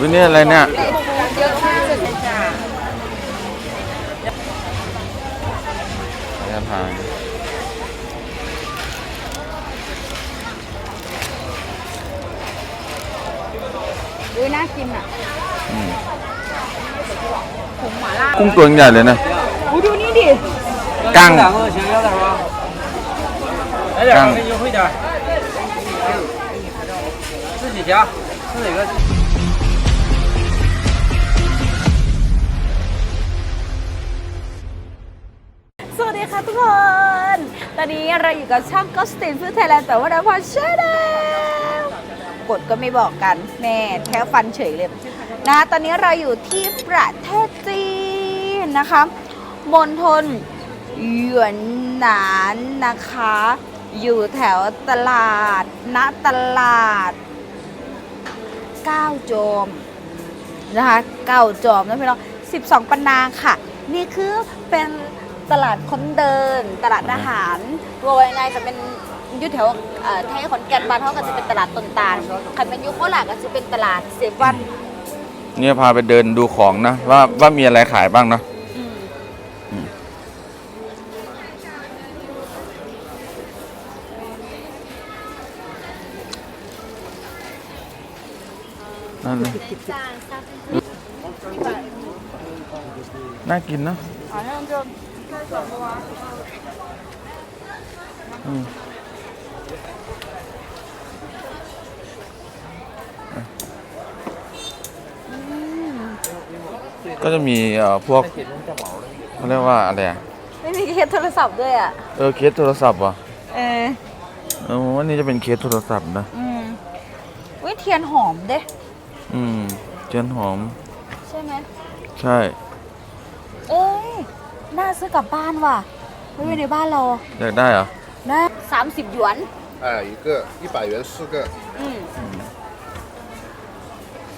วินี่อะไรเนี่ย เยอะมากเลยจ้ะ เนี่ยพา อุ้ยน่ากินอ่ะ อืม ผงหม่าล่า กุ้งตัวใหญ่เลยนะ อุ้ยดูนี่ดิ กั้ง 两个行，要点吗？来点杠儿，给你优惠点儿。自己夹，吃哪个？ ค่ะทุกคน ตอนนี้เราอยู่กับช่องก็สตินฟู้ดไทยแลนด์แต่ว่าเราพอชแนลกดก็ไม่บอกกันแน่แค่ฟันเฉยเลยนะตอนนี้เราอยู่ที่ประเทศจีนนะคะมณฑลหยวนหนานนะคะ อยู่แถวตลาดณตลาดก้าวโจมนะคะเก่าจอมนะพี่น้อง12 ปันนาค่ะ นี่คือเป็น ตลาดคนเดิน ตลาดอาหารวรยนายจะเป็นยุทธแถวไทยขอนแก่นบานเขาก็จะเป็นตลาดต้นตาลคันเป็นยุคโคราชก็จะเป็นตลาดเซฟวันเนี่ยพาไปเดินดูของนะว่าว่ามีอะไรขายบ้างเนาะน่ากินเนาะ อืมก็จะมีเอ่อพวกเขาเรียกว่าอะไรอะไม่มีเคสโทรศัพท์ด้วยอะ เออเคสโทรศัพท์ว่ะเออ เออวันนี้จะเป็นเคสโทรศัพท์นะ อืมวิเทียนหอมเด้ อืมเจียนหอม ใช่ไหม ใช่เอ้ย น่าซื้อกลับบ้านว่ะไม่ไว้ในบ้านเรา อยากได้เหรอ นะสามสิบหยวน 哎，一个一百元四个。 อืม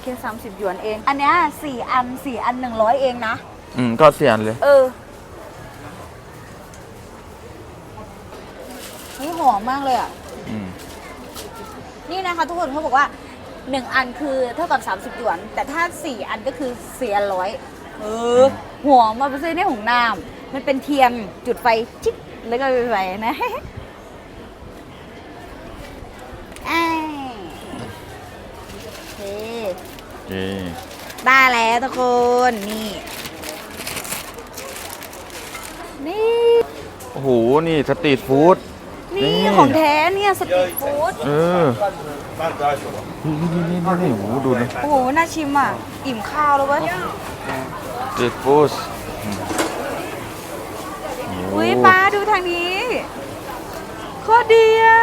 แค่สามสิบหยวนเอง อันเนี้ยสี่อันสี่อันหนึ่งร้อยเองนะ อืมก็เสียนเลย เออ นี่หอมมากเลยอ่ะ อืม นี่นะคะทุกคนเขาบอกว่าหนึ่งอันคือเท่ากับสามสิบหยวน แต่ถ้าสี่อันก็คือสี่อันร้อย เออหัวมาไปซื้อในหงน้ำมันเป็นเทียนจุดไฟจิ๊บแล้วก็ไปไฟนะอ้ายโอเคโอเคได้แล้วทุกคนนี่ นี่ โอ้โห นี่สตรีทฟู้ดนี่นี่ของแท้เนี่ยสตรีทฟู้ดเออนี่นี่นี่นี่โอ้โหดูนะโอ้โหน่าชิมอะ อิ่มข้าวแล้วเว้ย สตรีทฟู้ดอืมโอุ้ยป้าดูทางนี้โคตรดีอะ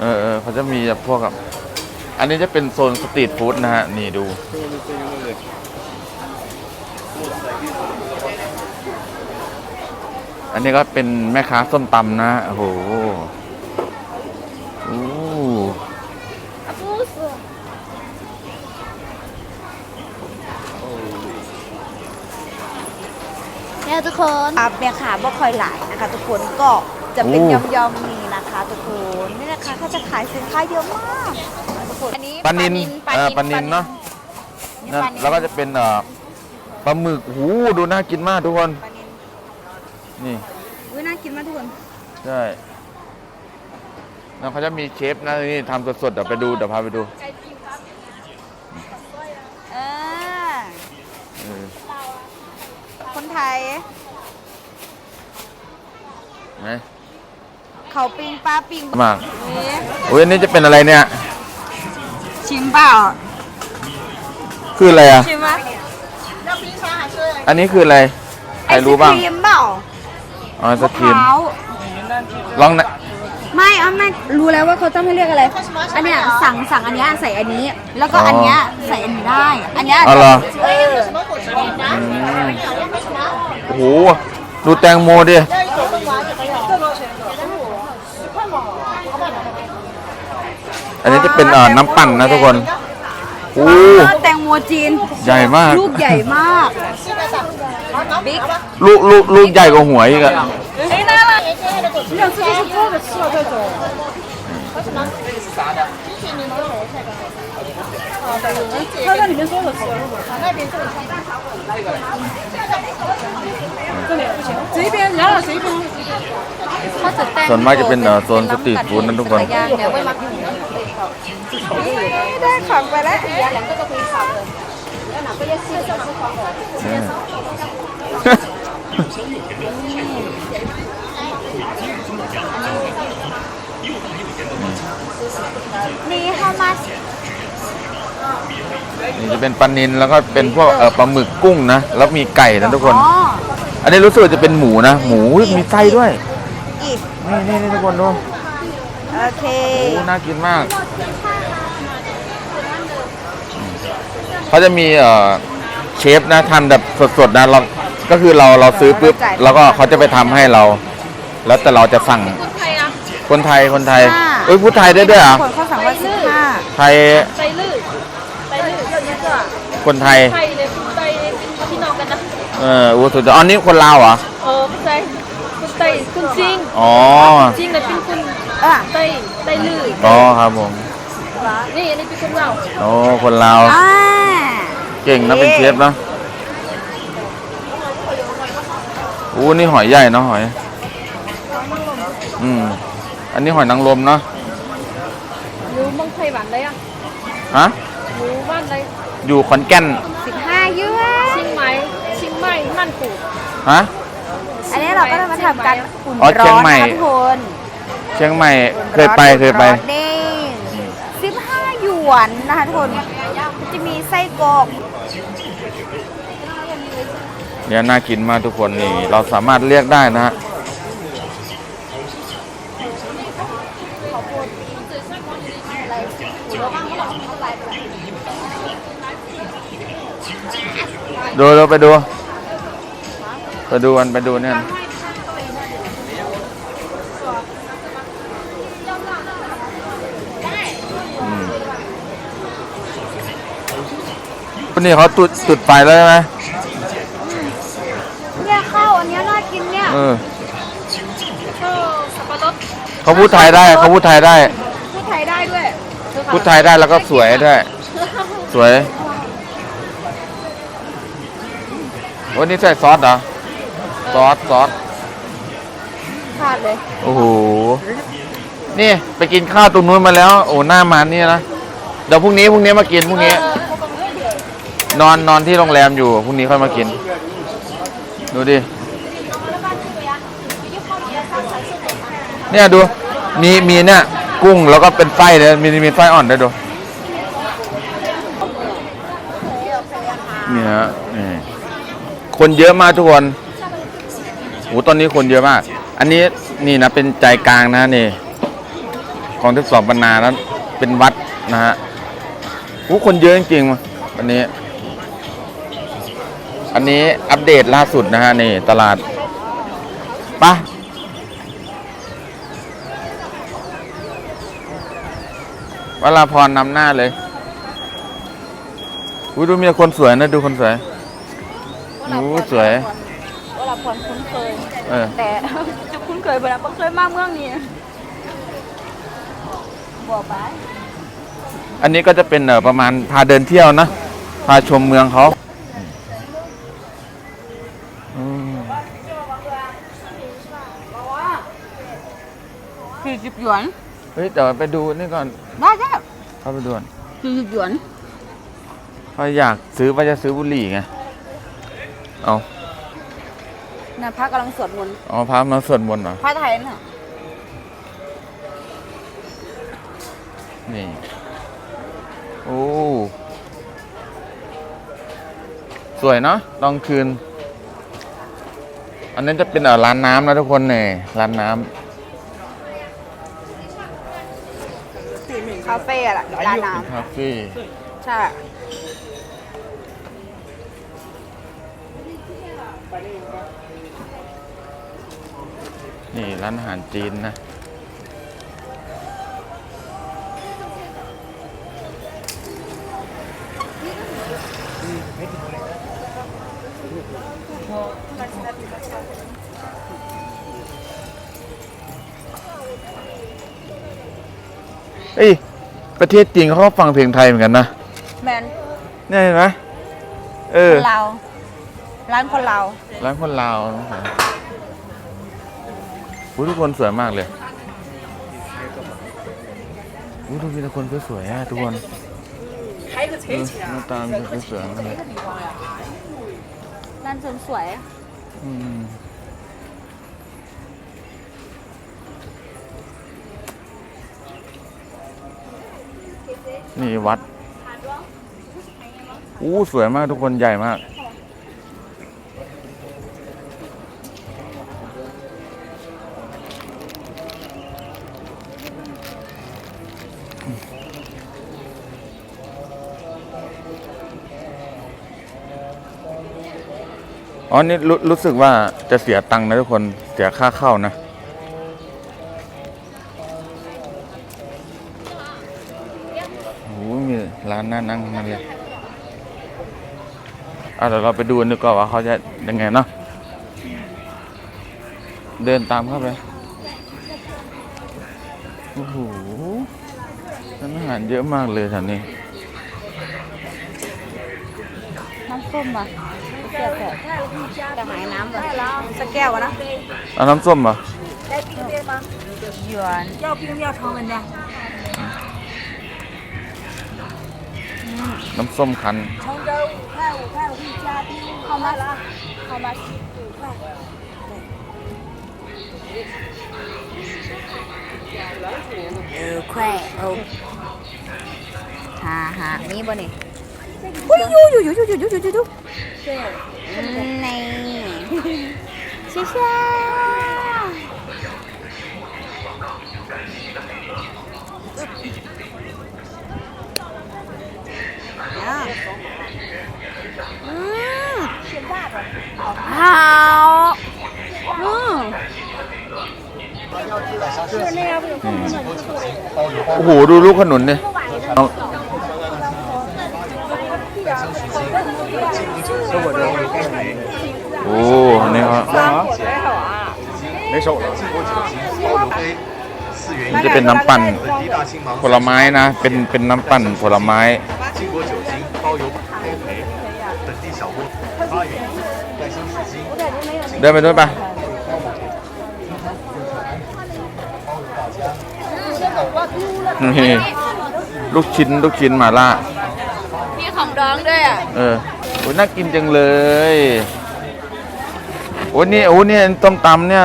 เออเออเขาจะมีแบบพวกแบบอันนี้จะเป็นโซนสตรีทฟู้ดนะฮะ นี่ดู อันนี้ก็เป็นแม่ค้าส้มตำนะ โอ้โหโอ้ เนี่ยทุกคนอะเมียขาบ่ค่อยหลายนะคะ ทุกคนก็จะเป็นยำยำๆนี่นะคะ ทุกคนนี่นะคะเขาจะขายสินค้าเยอะมากนะทุกคนอันนี้ปลานินเออปลานินเนาะนี่นั่นปลานินแล้วก็จะเป็นเอ่อปลาหมึกหูดูน่ากินมากทุกคนปลานินนี่อุ้ยน่ากินมากทุกคนใช่แล้วเขาจะมีเชฟนะนี่ทำสดๆเดี๋ยวไปดูเดี๋ยวพาไปดูเออ เออ คน ไทยไหนเขาปิงปลาปิงมากนี่อุ้ยอันนี้จะเป็นอะไรเนี่ย ชิมเปล่าคืออะไรอะ ชิมไหมอันนี้คืออะไร ใครรู้บ้างไอศครีมเปล่าอ๋อไอศมะคพรีมร้าว ลองนะ ไม่เอาไม่รู้แล้วว่าเขาต้องให้เรียกอะไร อันเนี้ยสั่งสั่งอันเนี้ยใส่อันนี้ แล้วก็อันเนี้ยใส่อันนี้ได้ อันเนี้ยอ๋อเหรอ เออโอ้โห ดูแตงโมดิอันนี้จะเป็นเอ่อน้ำปั่นนะทุกคนโอ้แตงโมจีนใหญ่มาก ลูกใหญ่มาก บิ๊ก ลูกลูกลูกใหญ่กว่าหัวอีกอะ 哎，来了。你想自己是做的吃了这种。 它在里面说的是，这边然后这边。 ส่วนมากจะเป็นเอ่อโซนสตรีทฟู้ดนั่นทุกคน ได้ของไปแล้ว how much นี่จะเป็นปลานินแล้วก็เป็นพวกเอ่อปลาหมึกกุ้งนะ แล้วมีไก่นะทุกคน อ๋อ อันนี้รู้สึกว่าจะเป็นหมูนะ หมูมีไส้ด้วยอีกนี่นี่นี่ทุกคนดูโอเคโอ้น่ากินมาก เขาจะมีเอ่อเชฟนะทำแบบสดๆนะเราก็คือเราเราซื้อปุ๊บแล้วก็เขาจะไปทำให้เรา แล้วแต่เราจะสั่งคนไทยคนไทยเอ้ยพูดไทยได้ด้วยเหรอะคนเขาสั่งว่าสิบห้าไท ยไปลื่นไปลื่นเยอะคนไทย ไทยเลยคุณไตพี่น้องกันนะ เออโอ้สุดยอดอันนี้คนลาวเหรอ เออคุณไตคุณไตคุณจริงอ๋อจริงเลยเป็นคุณอะไตไตลื่นอ๋อครับผม นี่อันนี้เป็นคนเราโอ้ คนลาวอ่าเก่งนะเป็นเชฟเนาะอู้นี่หอยใหญ่เนาะหอย อืม อันนี้หอยนางรมเนาะ รู้บ้างไทยหวานเลยอะฮะรู้บ้านเลยอยู่ขอนแก่นสิบห้ายุ้เชียงใหม่เชียงใหม่มันปูฮะ อันนี้เราก็จะมาทำการอุ่นอ๋อร้เชียองนใหม่นะทุกคนเชียงใหม่เคยไปเคยไปสิบห้าหยวนนะคะทุกคนจะมีไส้กรอกเนี่ยน่ากินมากทุกคนนี่ เราสามารถเรียกได้นะฮะ ดูเราไปดู ไปดูกันไปดูเนี่ยอืมคนนี้เขาจุดจุดไฟแล้วใช่ไหมเนี่ยข้าวอันเนี้ยน่ากินเนี่ยเออเออสับปะรดเขาพูดไทยได้เขาพูดไทยได้ พูดไทยได้ด้วย พูดไทยได้แล้วก็สวยด้วย สวย วันนี้ใส่ซอสเหรอ ซอสซอสขาดเลยโอ้โห นี่ไปกินข้าวตรงนู้นมาแล้ว โอ้หน้ามันนี่นะ เดี๋ยวพรุ่งนี้พรุ่งนี้มากินพรุ่งนี้ นอนนอนที่โรงแรมอยู่พรุ่งนี้ค่อยมากิน ดูดิ เนี่ยดู มีมีเนี่ย กุ้งแล้วก็เป็นไส้เลยมีมีไส้อ่อนด้วยดูนี่ฮะนี่ คนเยอะมากทุกคนโอ้ตอนนี้คนเยอะมาก อันนี้นี่นะเป็นใจกลางนะนี่ ของที่สอบบรรณานั้นเป็นวัดนะฮะโอ้คนเยอะจริงๆวันนี้ อันนี้อัปเดตล่าสุดนะฮะนี่ตลาดปะวลาพรนำหน้าเลยอุ้ยดูมีคนสวยนะ ดูคนสวย โอ้สวยเวลาพรคุ้นเคย เออ แต่ จะคุ้นเคยเวลาเพิ่งเคยมาเมืองนี้บัวไปอันนี้ก็จะเป็นเอ่อประมาณพาเดินเที่ยวนะ พาชมเมืองเขาอืมสี่สิบหยวนเฮ้ยเดี๋ยวไปดูนี่ก่อนได้จ้ะเข้าไปดูก่อนสี่สิบหยวนเพราะอยากซื้อว่าจะซื้อบุหรี่ไง เอานะพระกำลังสวดมนต์เอาพามาสวดมนต์เหรอพระไทยน่ะนี่ โอ้ สวยเนาะตอนคืน อันนั้นจะเป็นเอ่อร้านน้ำนะทุกคนเนี่ยร้านน้ำสี่หนึ่งคาเฟ่อะล่ะร้านน้คาเฟ่ำใช่ นี่ร้านอาหารจีนนะเอ้ยประเทศจีนเขาก็ฟังเพลงไทยเหมือนกันนะแมเนี่ยเห็นไหมเออคนเราวร้านคนเราว ร้านคนลาวนะครับ อุ๊ยทุกคนสวยมากเลยอุ๊ยดูมีแต่คนสวยๆอะทุกคนเออหน้าตามีแต่สวยๆมากเลยร้านเสริมสวยอืมนี่วัดอู้สวยมากทุกคนใหญ่มาก อ๋อ นี่รู้รู้สึกว่าจะเสียตังค์นะทุกคน เสียค่าเข้านะ โอ้โหมีร้านน่านั่งทั้งนั้นเลยอะเดี๋ยวเราไปดูนดีกว่าว่าเขาจะยังไงเนาะ เดินตามเข้าไป โอ้โหร้านอาหารเยอะมากเลยแถวนี้ น้ำส้มอะ แก้วก่อนจะหายน้ำก่อนสักแก้วนะ เอาน้ำส้มเหรอ ได้ปิ้งเบียร์มั้งหยวนเจ้าปิ้งเบียร์ทองมันได้น้ำส้มคันเข้ามาละเข้ามาเออแควเอาหาหานี่บ่เนี่ย อุ้ยอยู่อยู่อยู่อยู่อยู่อยู่อยู่อยู่นี่ชิชาอืม好，嗯。โอ้โห ดูลูกขนุนเนี่ย โอ้นี่ครับ 没手了，金箔酒精、包邮杯，四元 มัน 一 จะเป็นน้ำปั่น 本地大青芒 ผลไม้นะ เป็นเป็นน้ำปั่นผลไม้ 金箔酒精包邮黑莓，本地小麦八元一，带星纸巾。 เดินไปด้วยปะนี่ลูกชิ้นลูกชิ้นหมาล่า มีของร้องด้วยอ่ะ เออ โอ้ยน่ากินจังเลยโอ้ยนี่โอ้ยนี่ต้มตำเนี่ย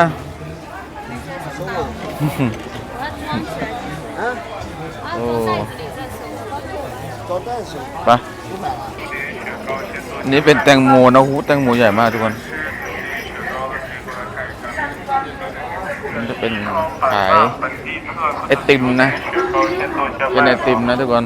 โอ้ไปอันนี่เป็นแตงโมนะหูแตงโมใหญ่มากทุกคนมันจะเป็นขายไอติมนะเป็นไอติมนะทุกคน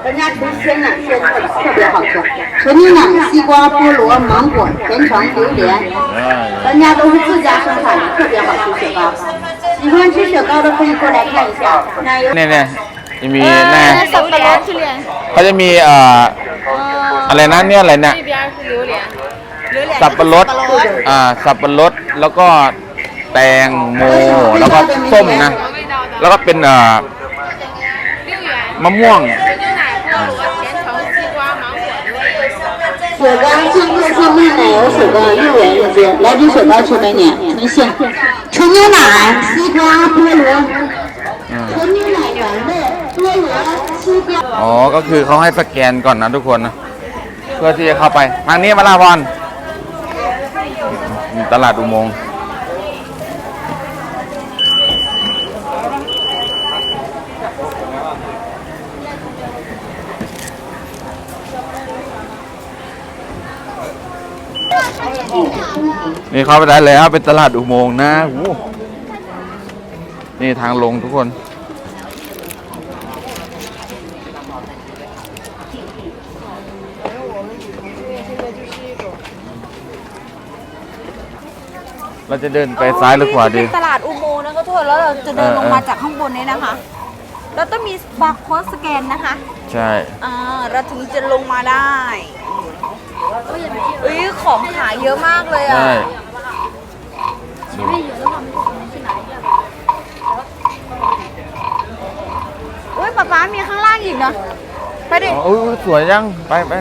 卖了啊，有喜欢吃榴莲雪糕的可以过来看一看。双版纳本地特色 ร้านไอติมนะทุกคน 有喜欢吃榴莲雪糕的。雪糕，那这雪糕是人家纯鲜的，鲜的特别好吃。纯牛奶、西瓜、菠萝、芒果、甜橙、榴莲， ได้ 人家都是自家生产的，特别好吃雪糕。喜欢吃雪糕的可以过来看一下，奶油。 เนี่ยเนี่ยจะมีแน่ สับปะรดทุเรียน เขาจะมีเอ่ออะไรนะเนี่ยอะไรเนี่ย 这边是榴莲， สับปะรดอ่าสับปะรดแล้วก็แตงโมแล้วก็ส้มนะ 味道的， แล้วก็เป็นเอ่อ 六元。 มะม่วง 雪糕上面上面奶油雪糕六元一斤，来支雪糕吃没你？纯鲜，纯牛奶、西瓜、菠萝，纯牛奶原味、菠萝、西瓜。 อ๋อ ก็คือเขาให้สแกนก่อนนะทุกคนนะ เพื่อที่จะเข้าไป ทางนี้มาลาพรมีตลาดอุโมงค์ นี่เข้าไปได้แล้วเป็นตลาดอุโมงค์นะโอ้โหนี่ทางลงทุกคน เราจะเดินไปซ้ายหรือขวาดี เป็นตลาดอุโมงค์นะก็โทษแล้วเราจะเดินเออลงมาเออจากข้างบนนี้นะคะเราต้องมีบาร์โค้ดสแกนนะคะ ใช่ อ่าเราถึงจะลงมาได้เอ้ยของขายเยอะมากเลยอะ ใช่ดูอุ้ยป๊าป๊ามีข้างล่างอีกเนาะไปดิ อ๋ออุ๊ยสวยยัง ไปไป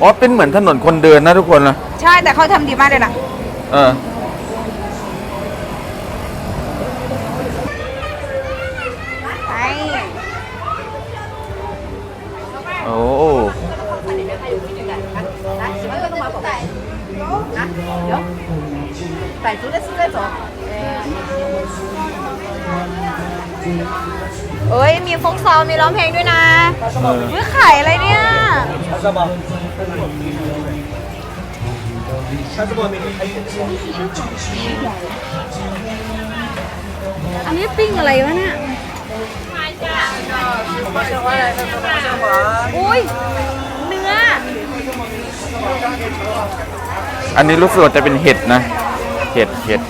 อ๋อเป็นเหมือนถนนคนเดินนะทุกคนนะ ใช่แต่เขาทำดีมากเลยนะ เออ ร้องเพลงด้วยนะเออเฮ้ยขายอะไรเนี่ยอันนี้ปิ้งอะไรวะเนี่ยอุ้ยเนื้อ อันนี้รู้สึกว่าจะเป็นเห็ดนะ เห็ดเห็ด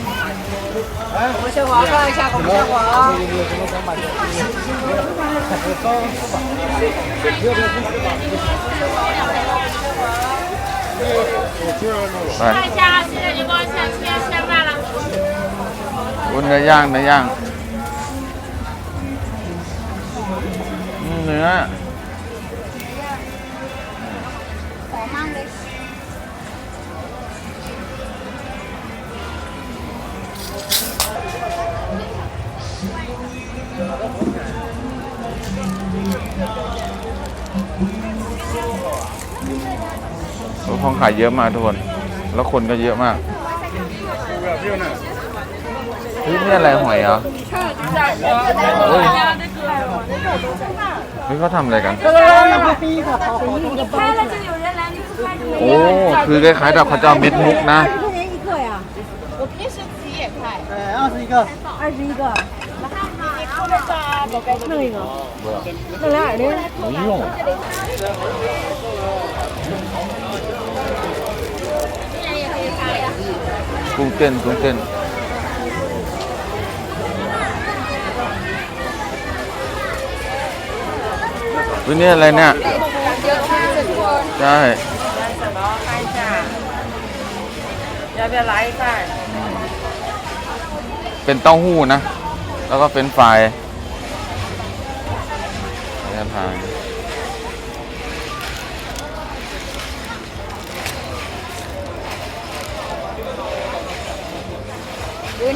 ไป 大家现在就帮下先先卖了。 วุ้นเนื้อย่างเนื้อย่างอืมเนื้อ โอ้ของขายเยอะมากทุกคน แล้วคนก็เยอะมาก เฮ้ยนี่อะไรหอยเหรอเฮ้ยเฮ้ยเขาทำอะไรกัน โอ้ คือคล้ายๆแบบเขาจะเอาเม็ดมุกนะ 我平时自己也开。 กุ้งเต้นกุ้งเต้นวันนี้อะไรเนี่ยเยอะมากลยทุคนใช่จ้ะอย่าไปไลฟ์ค่ะเป็นเต้าหู้นะ แล้วก็เป็นไฟรายทาง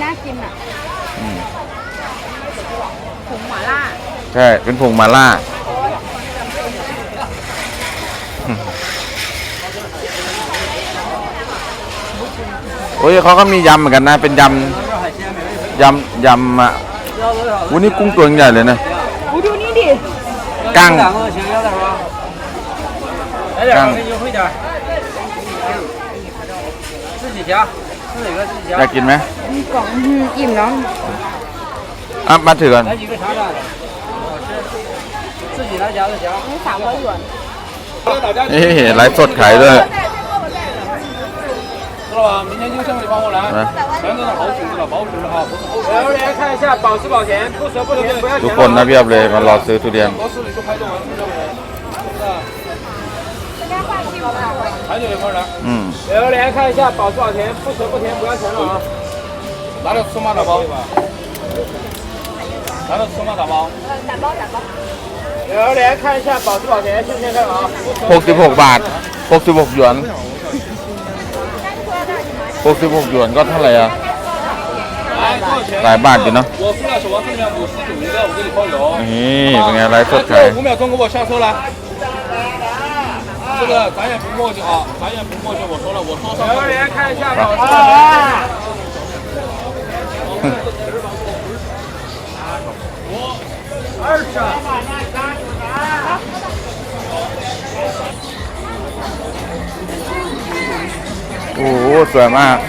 น่ากินอ่ะ อืม ผงหม่าล่า ใช่ เป็นผงมาล่า โอ้ยเขาก็มียำเหมือนกันนะ เป็นยำ ยำ ยำอ่ะวุ้นี่กุ้งตัวใหญ่เลยนะ อุ้ยดูนี่ดิ 干两个行，要点吗？来点吧，给你优惠点。自己夹，自己个自己 อยาก 夹。 กินไหม มีกล่องอืมอิ่มแล้ว อ่ะ มาถือกัน 来几个茶蛋，好吃。自己来夹的夹。 นี่สามร้อยหยวน เอ๊ะไลฟ์สดขายด้วย 知道吧？明天就剩你帮我来。来全都是好品质的，保质哈，不是后来来看一下，保质保甜，不折不甜，不要 ทุกคนนะเพียบเลยมารอซื้อทุเรียน 罗市里就排队完，是不是？ 排队一会儿来。 อืม 榴莲看一下，保质保甜，不折不甜，不要钱了啊！拿着芝麻打包。拿着芝麻打包。打包打包。榴莲看一下，保质保甜，新鲜看啊！不折66 บาท 66 หยวน 66 หยวนก็เท่าไหร่อ่ะ 来多少钱？ หลายบาทอยู่เนาะ 我塑料手王这边五十九一个，我给你包邮。 นี่เป็นไงไลฟ์สด 来， ขาย 最后五秒钟给我上车来。 这个咱也不墨迹啊，咱也不墨迹。我说了，我说上。幺二零看一下吧。啊！五二十。五转慢。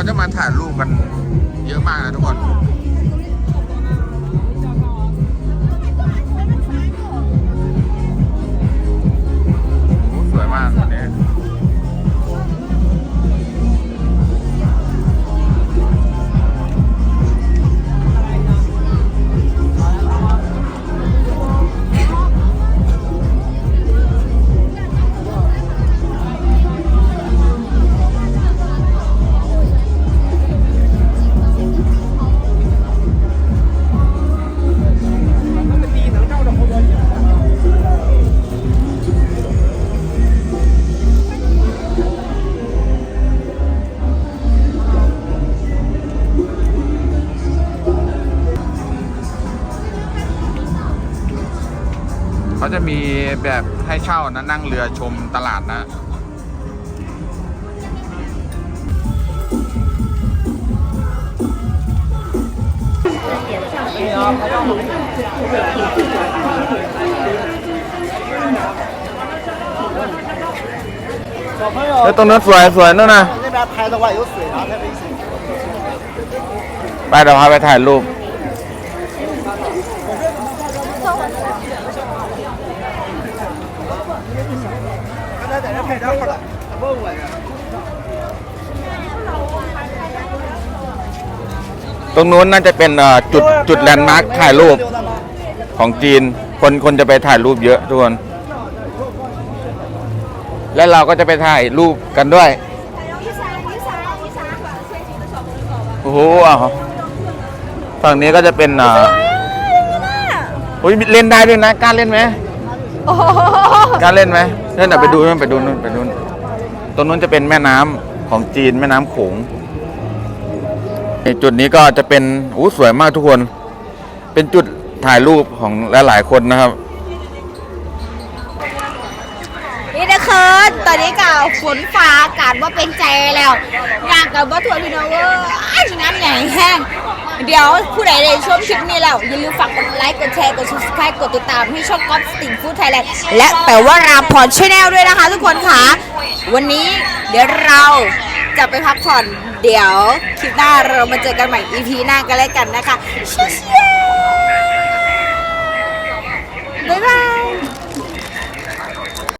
เขาจะมาถ่ายรูปกันเยอะมากนะทุกคน แบบให้เช่านะนั่งเรือชมตลาดนะเฮ้ยตรงนั้นสวยสวยนั่นนะไปเดี๋พาไปถ่ายรูป 在这拍点会儿了，问我呀。 ตรงนู้นน่าจะเป็นเอ่อจุดจุดแลนด์มาร์คถ่ายรูปของจีน คนคนจะไปถ่ายรูปเยอะทุกคน และเราก็จะไปถ่ายรูปกันด้วย โอ้โหอ้าวฝั่งนี้ก็จะเป็นเอ่ออุ้ยเล่นได้ด้วยนะกล้ารเล่นไหม โอ้โหกล้ารเล่นไหมเล่นอ่ไปดูนู่นไปดูนู่นไปดูนู่นตรงนู้นจะเป็นแม่น้ำของจีนแม่น้ำโขงนี่จุดนี้ก็จะเป็นอู้สวยมากทุกคน เป็นจุดถ่ายรูปของหลายๆคนนะครับ นี่นะคิร์นตอนนี้กับฝนฟ้าอากาศว่าเป็นใจแล้ว อยากกับว่าทัวร์พี่น้องเว่าอ้ายน้ำใหญ่แห้ง เดี๋ยวผู้ใดได้ชมคลิปนี้แล้ว อย่าลืมฝากกดไลค์ กดแชร์ กด subscribe กดติดตามให้ช่องก๊อฟสติงฟู้ดไทยแลนด์และแปลว่าราพรชแนลด้วยนะคะทุกคนค่ะ วันนี้เดี๋ยวเราจะไปพักผ่อน เดี๋ยวคลิปหน้าเรามาเจอกันใหม่ EP หน้ากันแล้วกันนะคะเชียร์บ๊ายบาย